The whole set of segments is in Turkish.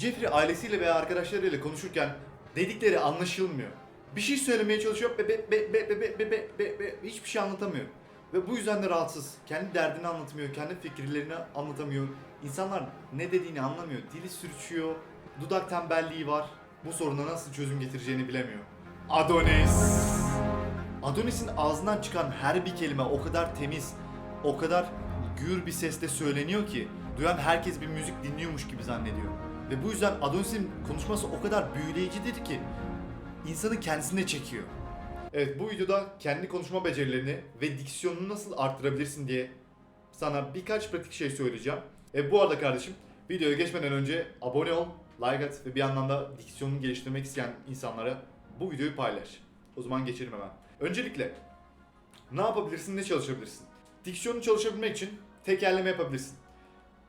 Jeffrey ailesiyle veya arkadaşlarıyla konuşurken dedikleri anlaşılmıyor. Bir şey söylemeye çalışıyor be be be be be be be be be be hiçbir şey anlatamıyor. Ve bu yüzden de rahatsız. Kendi derdini anlatmıyor, kendi fikirlerini anlatamıyor. İnsanlar ne dediğini anlamıyor. Dili sürçüyor, dudak tembelliği var. Bu soruna nasıl çözüm getireceğini bilemiyor. Adonis. Adonis'in ağzından çıkan her bir kelime o kadar temiz, o kadar gür bir sesle söyleniyor ki duyan herkes bir müzik dinliyormuş gibi zannediyor. Ve bu yüzden Adonis'in konuşması o kadar büyüleyicidir ki insanı kendisine çekiyor. Evet bu videoda kendi konuşma becerilerini ve diksiyonunu nasıl arttırabilirsin diye sana birkaç pratik şey söyleyeceğim. E bu arada kardeşim videoya geçmeden önce abone ol, like at ve bir yandan da diksiyonunu geliştirmek isteyen insanlara bu videoyu paylaş. O zaman geçelim hemen. Öncelikle ne yapabilirsin, ne çalışabilirsin? Diksiyonu çalışabilmek için tekerleme yapabilirsin.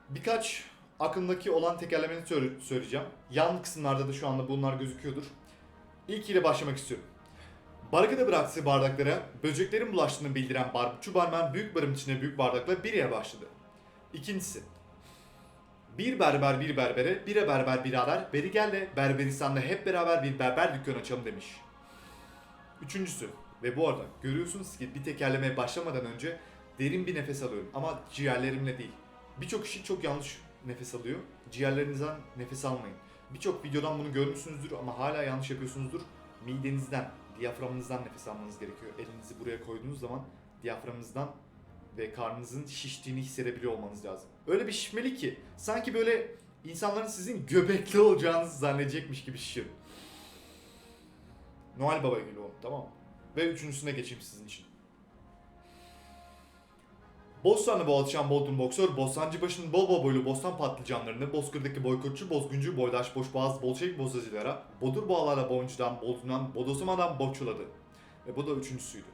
Birkaç aklımdaki olan tekerlemeni söyle- söyleyeceğim. Yan kısımlarda da şu anda bunlar gözüküyordur. İlk ile başlamak istiyorum. Barkada bıraktığı bardaklara böceklerin bulaştığını bildiren barbukçu barmen büyük barın içine büyük bardakla bir yere başladı. İkincisi. Bir berber bir berbere, bire berber bir haber, beri gel de Berberistan'da hep beraber bir berber dükkanı açalım demiş. Üçüncüsü ve bu arada görüyorsunuz ki bir tekerlemeye başlamadan önce derin bir nefes alıyorum ama ciğerlerimle değil. Birçok kişi çok yanlış nefes alıyor. Ciğerlerinizden nefes almayın. Birçok videodan bunu görmüşsünüzdür ama hala yanlış yapıyorsunuzdur. Midenizden, diyaframınızdan nefes almanız gerekiyor. Elinizi buraya koyduğunuz zaman diyaframınızdan ve karnınızın şiştiğini hissedebiliyor olmanız lazım. Öyle bir şişmeli ki sanki böyle insanların sizin göbekli olacağınızı zannedecekmiş gibi şişirin. Noel Baba gibi olun tamam mı? Ve üçüncüsüne geçeyim sizin için. Bostanlı Boğaziçi'den Bodrum boksör, Bostancıbaşı'nın bol bol boylu bostan patlıcanlarını, Bozkır'daki boykotçu, bozguncu, boydaş, boşboğaz, bolşevik bozacılara, bodur bağlarla boğuncudan, boldunan, bodosumadan boçuladı. Ve bu da üçüncüsüydü.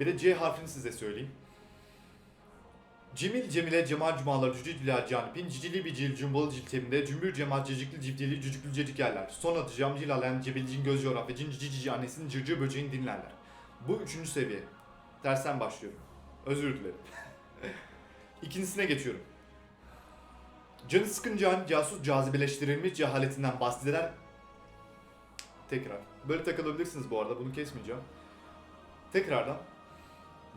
Bir de C harfini size söyleyeyim. Cemil Cemile Cemal Cumalar Cüce Cüla Canipin Cicili Bicil Cumbalı Cilteminde Cümbür Cemal Cecikli Cifteli Cücüklü Cecik yerler. Son adı Camcil Alen Cebilcin Göz Coğrafyacın Cici Cici Annesinin Cırcır Böceğini dinlerler. Bu üçüncü seviye. Tersten başlıyorum. Özür dilerim. İkincisine geçiyorum. Canı sıkın can, casus cazibeleştirilmiş cehaletinden bahseder. Tekrar. Böyle takılabilirsiniz bu arada bunu kesmeyeceğim. Tekrardan.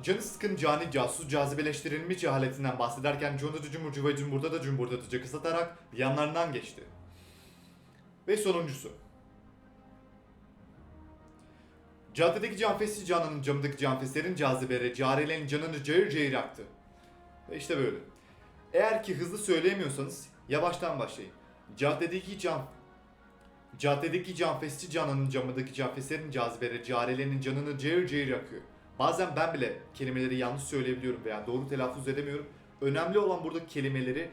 Canı sıkın cani casus cazibeleştirilmiş cehaletinden bahsederken Cunda Cumhur Cüva Cumbur'da da Cumbur'da da kısatarak yanlarından geçti. Ve sonuncusu. Caddedeki canfesi cananın camındaki canfeslerin cazibere, carelerin canını cayır cayır yaktı. Ve işte böyle. Eğer ki hızlı söyleyemiyorsanız yavaştan başlayın. Caddedeki can Caddedeki canfesçi cananın camındaki canfeslerin cazibere, carelerinin canını cayır cayır yakıyor. Bazen ben bile kelimeleri yanlış söyleyebiliyorum veya doğru telaffuz edemiyorum. Önemli olan burada kelimeleri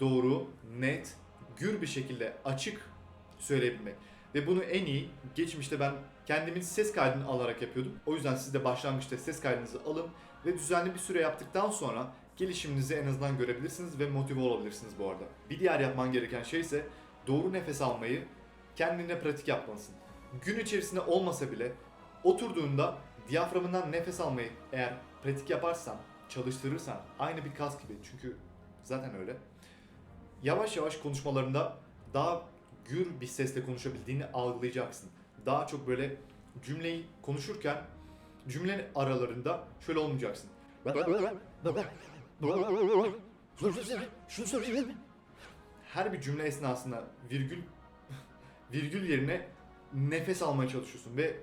doğru, net, gür bir şekilde açık söyleyebilmek. Ve bunu en iyi geçmişte ben kendimin ses kaydını alarak yapıyordum. O yüzden siz de başlangıçta ses kaydınızı alın ve düzenli bir süre yaptıktan sonra gelişiminizi en azından görebilirsiniz ve motive olabilirsiniz bu arada. Bir diğer yapman gereken şey ise doğru nefes almayı kendine pratik yapmalısın. Gün içerisinde olmasa bile oturduğunda diyaframından nefes almayı eğer pratik yaparsan, çalıştırırsan aynı bir kas gibi çünkü zaten öyle. Yavaş yavaş konuşmalarında daha gür bir sesle konuşabildiğini algılayacaksın. Daha çok böyle cümleyi konuşurken cümlenin aralarında şöyle olmayacaksın. Her bir cümle esnasında virgül virgül yerine nefes almaya çalışıyorsun ve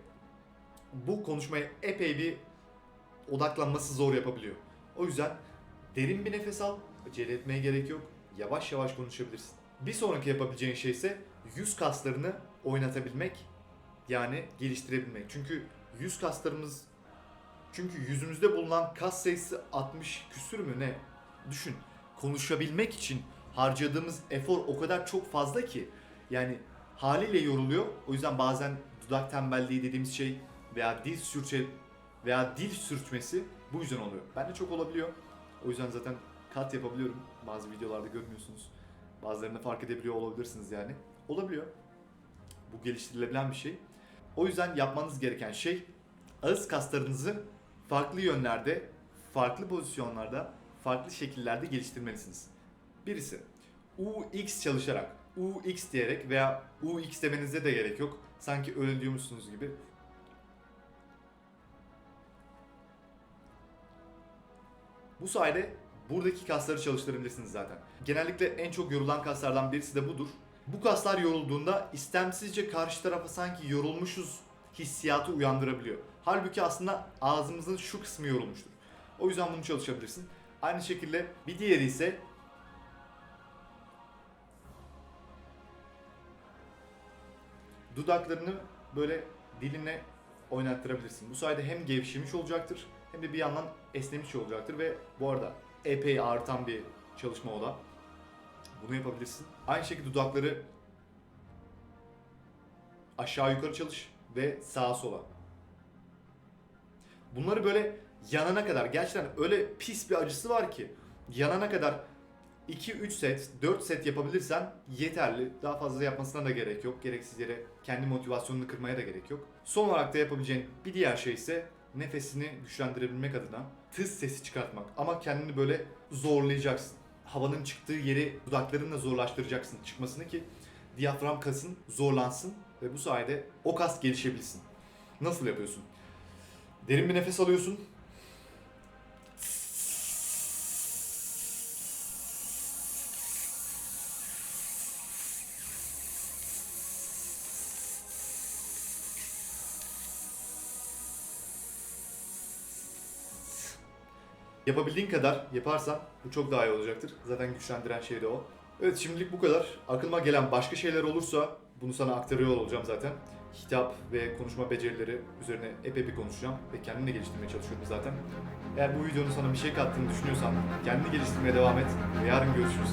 bu konuşmaya epey bir odaklanması zor yapabiliyor. O yüzden derin bir nefes al, acele etmeye gerek yok. Yavaş yavaş konuşabilirsin. Bir sonraki yapabileceğin şey ise yüz kaslarını oynatabilmek yani geliştirebilmek. Çünkü yüz kaslarımız çünkü yüzümüzde bulunan kas sayısı 60 küsür mü ne? Düşün. Konuşabilmek için harcadığımız efor o kadar çok fazla ki yani haliyle yoruluyor. O yüzden bazen dudak tembelliği dediğimiz şey veya dil sürçe veya dil sürçmesi bu yüzden oluyor. Bende çok olabiliyor. O yüzden zaten kat yapabiliyorum. Bazı videolarda görmüyorsunuz. Bazılarını fark edebiliyor olabilirsiniz yani. Olabiliyor. Bu geliştirilebilen bir şey. O yüzden yapmanız gereken şey ağız kaslarınızı farklı yönlerde, farklı pozisyonlarda, farklı şekillerde geliştirmelisiniz. Birisi UX çalışarak UX diyerek veya UX demenize de gerek yok. Sanki öyle diyormuşsunuz gibi. Bu sayede buradaki kasları çalıştırabilirsiniz zaten. Genellikle en çok yorulan kaslardan birisi de budur. Bu kaslar yorulduğunda istemsizce karşı tarafa sanki yorulmuşuz hissiyatı uyandırabiliyor. Halbuki aslında ağzımızın şu kısmı yorulmuştur. O yüzden bunu çalışabilirsin. Aynı şekilde bir diğeri ise dudaklarını böyle diline oynattırabilirsin. Bu sayede hem gevşemiş olacaktır hem de bir yandan esnemiş olacaktır ve bu arada epey artan bir çalışma o. Bunu yapabilirsin. Aynı şekilde dudakları aşağı yukarı çalış ve sağa sola. Bunları böyle yanana kadar gerçekten öyle pis bir acısı var ki yanana kadar 2-3 set, 4 set yapabilirsen yeterli. Daha fazla yapmasına da gerek yok. Gereksiz yere kendi motivasyonunu kırmaya da gerek yok. Son olarak da yapabileceğin bir diğer şey ise nefesini güçlendirebilmek adına tıs sesi çıkartmak. Ama kendini böyle zorlayacaksın. Havanın çıktığı yeri dudaklarınla zorlaştıracaksın çıkmasını ki diyafram kasın zorlansın ve bu sayede o kas gelişebilsin. Nasıl yapıyorsun? Derin bir nefes alıyorsun. Yapabildiğin kadar yaparsan bu çok daha iyi olacaktır. Zaten güçlendiren şey de o. Evet şimdilik bu kadar. Aklıma gelen başka şeyler olursa bunu sana aktarıyor olacağım zaten. Hitap ve konuşma becerileri üzerine epey bir konuşacağım ve kendini geliştirmeye çalışıyorum zaten. Eğer bu videonun sana bir şey kattığını düşünüyorsan kendini geliştirmeye devam et ve yarın görüşürüz.